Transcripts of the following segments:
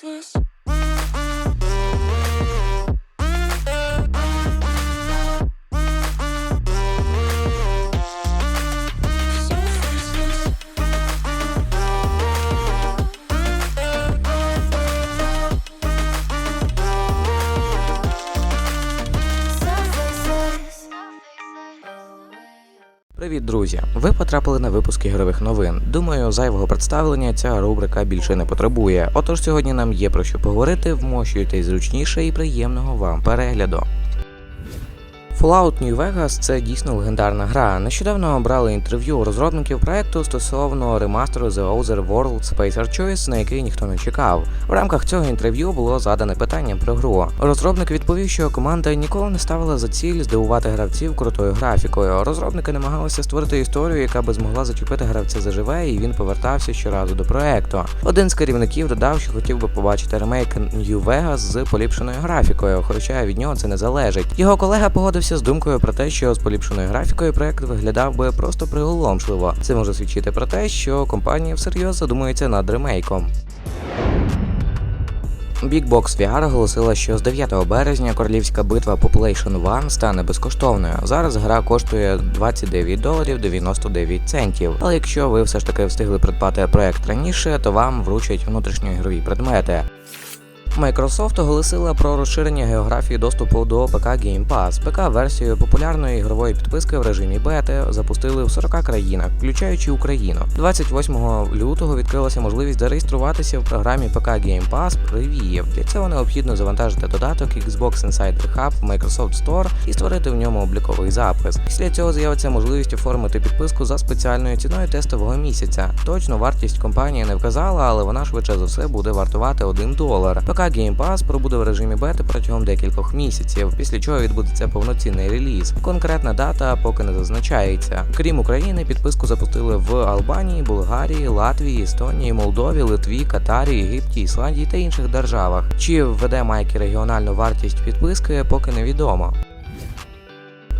kisses. Привіт, друзі! Ви потрапили на випуск ігрових новин. Думаю, зайвого представлення ця рубрика більше не потребує. Отож сьогодні нам є про що поговорити, вмощуйтесь зручніше і приємного вам перегляду. Fallout New Vegas це дійсно легендарна гра. Нещодавно брали інтерв'ю у розробників проекту стосовно ремастеру The Other World Spacer Choice, на який ніхто не чекав. В рамках цього інтерв'ю було задане питання про гру. Розробник відповів, що команда ніколи не ставила за ціль здивувати гравців крутою графікою. Розробники намагалися створити історію, яка би змогла зачепити гравця заживе, і він повертався щоразу до проекту. Один з керівників додав, що хотів би побачити ремейк New Vegas з поліпшеною графікою, хоча від нього це не залежить. Його колега погодився з думкою про те, що з поліпшеною графікою проект виглядав би просто приголомшливо. Це може свідчити про те, що компанія всерйоз задумується над ремейком. Big Box VR оголосила, що з 9 березня королівська битва Population 1 стане безкоштовною. Зараз гра коштує 29 доларів 99 центів. Але якщо ви все ж таки встигли придбати проект раніше, то вам вручать внутрішньоігрові предмети. Microsoft оголосила про розширення географії доступу до ПК Game Pass. ПК-версію популярної ігрової підписки в режимі бети запустили в 40 країнах, включаючи Україну. 28 лютого відкрилася можливість зареєструватися в програмі ПК Game Pass Preview. Для цього необхідно завантажити додаток Xbox Insider Hub в Microsoft Store і створити в ньому обліковий запис. Після цього з'явиться можливість оформити підписку за спеціальною ціною тестового місяця. Точно вартість компанія не вказала, але вона швидше за все буде вартувати 1 долар. ПК Game Pass пробуде в режимі бети протягом декількох місяців, після чого відбудеться повноцінний реліз. Конкретна дата поки не зазначається. Крім України, підписку запустили в Албанії, Болгарії, Латвії, Естонії, Молдові, Литві, Катарі, Єгипті, Ісландії та інших державах. Чи введе Майки регіональну вартість підписки, поки невідомо.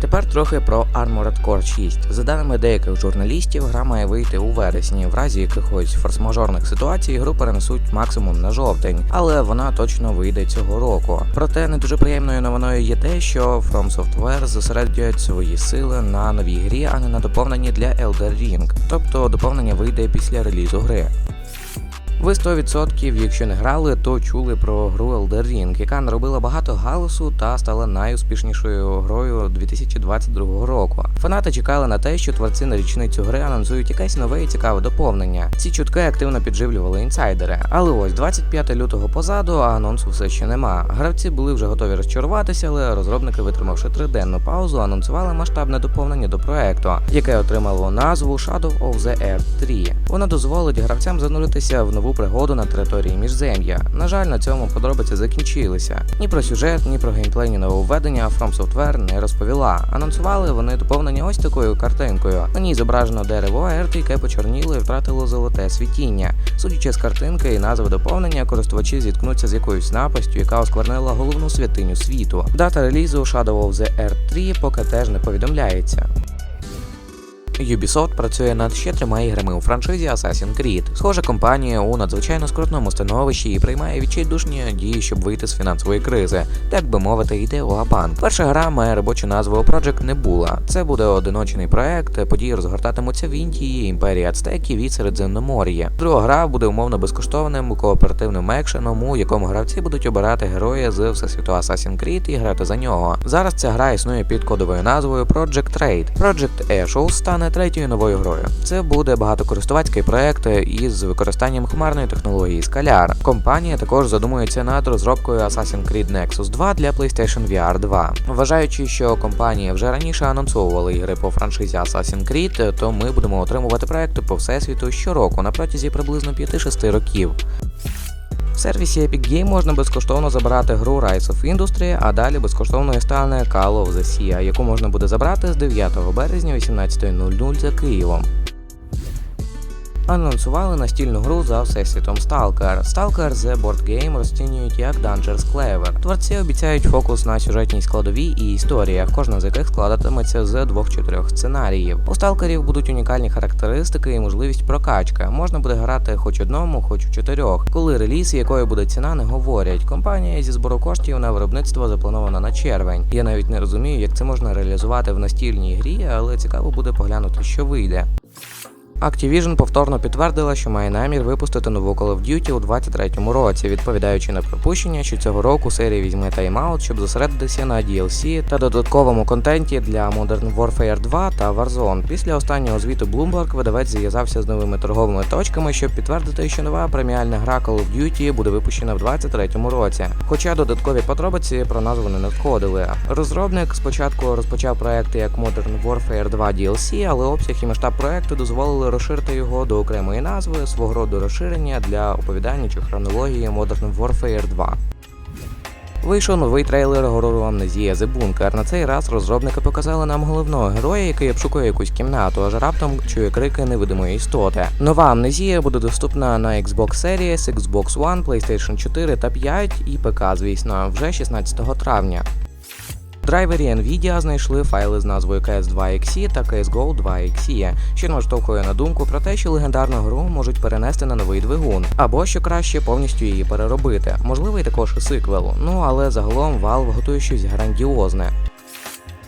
Тепер трохи про Armored Core 6. За даними деяких журналістів, гра має вийти у вересні. В разі якихось форс-мажорних ситуацій гру перенесуть максимум на жовтень, але вона точно вийде цього року. Проте не дуже приємною новиною є те, що From Software зосереджують свої сили на новій грі, а не на доповненні для Elder Ring. Тобто доповнення вийде після релізу гри. Ви 100%, якщо не грали, то чули про гру Elder Ring, яка наробила багато галасу та стала найуспішнішою грою 2022 року. Фанати чекали на те, що творці на річницю гри анонсують якесь нове і цікаве доповнення. Ці чутки активно підживлювали інсайдери. Але ось 25 лютого позаду, а анонсу все ще нема. Гравці були вже готові розчаруватися, але розробники, витримавши триденну паузу, анонсували масштабне доповнення до проекту, яке отримало назву Shadow of the Earth 3. Воно дозволить гравцям зануритися в нову пригоду на території міжзем'я. На жаль, на цьому подробиці закінчилися. Ні про сюжет, ні про геймплейні нововведення From Software не розповіла. Анонсували вони доповнення ось такою картинкою. На ній зображено дерево Ерт, яке почорніло і втратило золоте світіння. Судячи з картинки і назви доповнення, користувачі зіткнуться з якоюсь напастю, яка осквернила головну святиню світу. Дата релізу Shadow of the Earth 3 поки теж не повідомляється. Ubisoft працює над ще трьома іграми у франшизі Assassin's Creed. Схоже, компанія у надзвичайно скрутному становищі і приймає відчайдушні дії, щоб вийти з фінансової кризи. Так би мовити, йде у Абанк. Перша гра має робочу назву Project Nebula. Це буде одиночний проект. Події розгортатимуться в Індії, імперії Ацтеків і Середземномор'я. Друга гра буде умовно безкоштовним кооперативним екшеном, у якому гравці будуть обирати героя з всесвіту Assassin's Creed і грати за нього. Зараз ця гра існує під кодовою назвою Project Raid. Project Ashes стане третьою новою грою. Це буде багатокористувацький проект із використанням хмарної технології Scalar. Компанія також задумується над розробкою Assassin's Creed Nexus 2 для PlayStation VR 2. Вважаючи, що компанія вже раніше анонсовувала ігри по франшизі Assassin's Creed, то ми будемо отримувати проекти по всесвіту щороку на протязі приблизно 5-6 років. Сервісі Epic Game можна безкоштовно забирати гру Rise of Industry, а далі безкоштовною стане Call of the Sea, яку можна буде забрати з 9 березня 18.00 за Києвом. Анонсували настільну гру за всесвітом Stalker. Stalker The Board Game розцінюють як Dangerous Clever. Творці обіцяють фокус на сюжетній складовій і історіях, кожна з яких складатиметься з двох-чотирьох сценаріїв. У сталкерів будуть унікальні характеристики і можливість прокачки. Можна буде грати хоч одному, хоч у чотирьох. Коли реліз якою буде ціна, не говорять. Компанія зі збору коштів на виробництво запланована на червень. Я навіть не розумію, як це можна реалізувати в настільній грі, але цікаво буде поглянути, що вийде. Activision повторно підтвердила, що має намір випустити нову Call of Duty у 2023 році, відповідаючи на припущення, що цього року серія візьме тайм-аут, щоб зосередитися на DLC та додатковому контенті для Modern Warfare 2 та Warzone. Після останнього звіту Bloomberg видавець зв'язався з новими торговими точками, щоб підтвердити, що нова преміальна гра Call of Duty буде випущена в 2023 році. Хоча додаткові подробиці про назву не надходили. Розробник спочатку розпочав проекти як Modern Warfare 2 DLC, але обсяг і масштаб проекту дозволили розширити його до окремої назви, свого роду розширення для оповідання чи хронології Modern Warfare 2. Вийшов новий трейлер горору Амнезія The Bunker. На цей раз розробники показали нам головного героя, який обшукує якусь кімнату, аж раптом чує крики невидимої істоти. Нова амнезія буде доступна на Xbox Series, Xbox One, PlayStation 4 та 5 і ПК, звісно, вже 16 травня. Драйвері Nvidia знайшли файли з назвою CS2XE та CSGO 2XE, що наштовхує на думку про те, що легендарну гру можуть перенести на новий двигун, або що краще повністю її переробити. Можливий також і сиквел. Ну але загалом Valve готує щось грандіозне.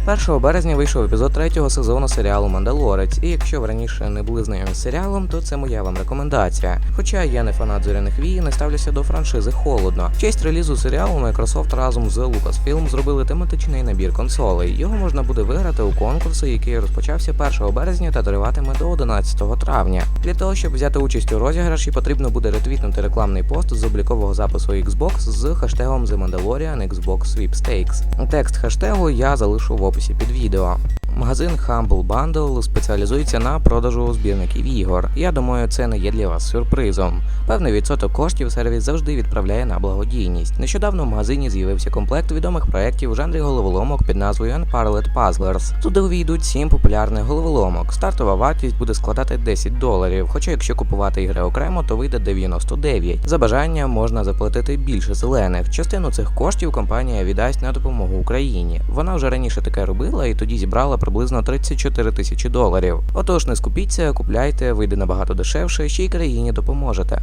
1 березня вийшов епізод третього сезону серіалу Мандалорець, і якщо ви раніше не були знайомі з серіалом, то це моя вам рекомендація. Хоча я не фанат зоряних війн, і ставлюся до франшизи холодно. В честь релізу серіалу Microsoft разом з Lucasfilm зробили тематичний набір консолей. Його можна буде виграти у конкурсі, який розпочався 1 березня та триватиме до 11 травня. Для того, щоб взяти участь у розіграші, потрібно буде ретвітнути рекламний пост з облікового запису Xbox з хештегом The Mandalorian Xbox Sweepstakes. Текст хештегу я залишу в описі під відео. Магазин Humble Bundle спеціалізується на продажу збірників ігор. Я думаю, це не є для вас сюрпризом. Певний відсоток коштів сервіс завжди відправляє на благодійність. Нещодавно в магазині з'явився комплект відомих проєктів у жанрі головоломок під назвою Unparalleled Puzzlers. Туди увійдуть сім популярних головоломок. Стартова вартість буде складати 10 доларів. Хоча якщо купувати ігри окремо, то вийде 99. За бажанням можна заплатити більше зелених. Частину цих коштів компанія віддасть на допомогу Україні. Вона вже раніше таке робила і тоді зібрала приблизно 34 тисячі доларів. Отож, не скупіться, купляйте, вийде набагато дешевше, ще й країні допоможете.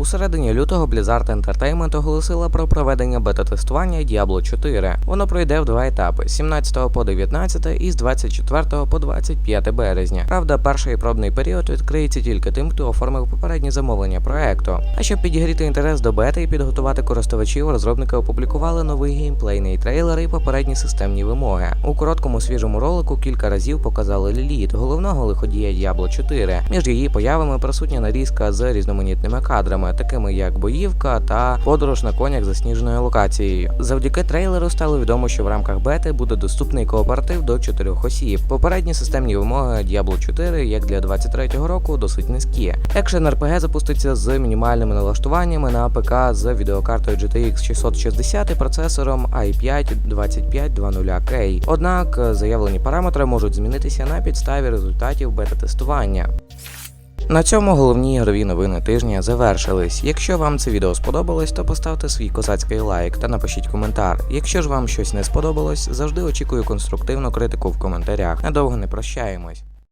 У середині лютого Blizzard Entertainment оголосила про проведення бета-тестування Diablo 4. Воно пройде в два етапи: з 17 по 19 і з 24 по 25 березня. Правда, перший пробний період відкриється тільки тим, хто оформив попереднє замовлення проекту. А щоб підігріти інтерес до бети і підготувати користувачів, розробники опублікували новий геймплейний трейлер і попередні системні вимоги. У короткому свіжому ролику кілька разів показали Ліліт, головного лиходія Diablo 4. Між її появами присутня нарізка з різноманітними кадрами такими як боївка та подорож на конях засніженою локацією. Завдяки трейлеру стало відомо, що в рамках бети буде доступний кооператив до чотирьох осіб. Попередні системні вимоги Diablo 4, як для 23-го року, досить низькі. Екшен RPG запуститься з мінімальними налаштуваннями на ПК з відеокартою GTX 660 і процесором i5 2520K. Однак заявлені параметри можуть змінитися на підставі результатів бета-тестування. На цьому головні ігрові новини тижня завершились. Якщо вам це відео сподобалось, то поставте свій козацький лайк та напишіть коментар. Якщо ж вам щось не сподобалось, завжди очікую конструктивну критику в коментарях. Надовго не прощаємось.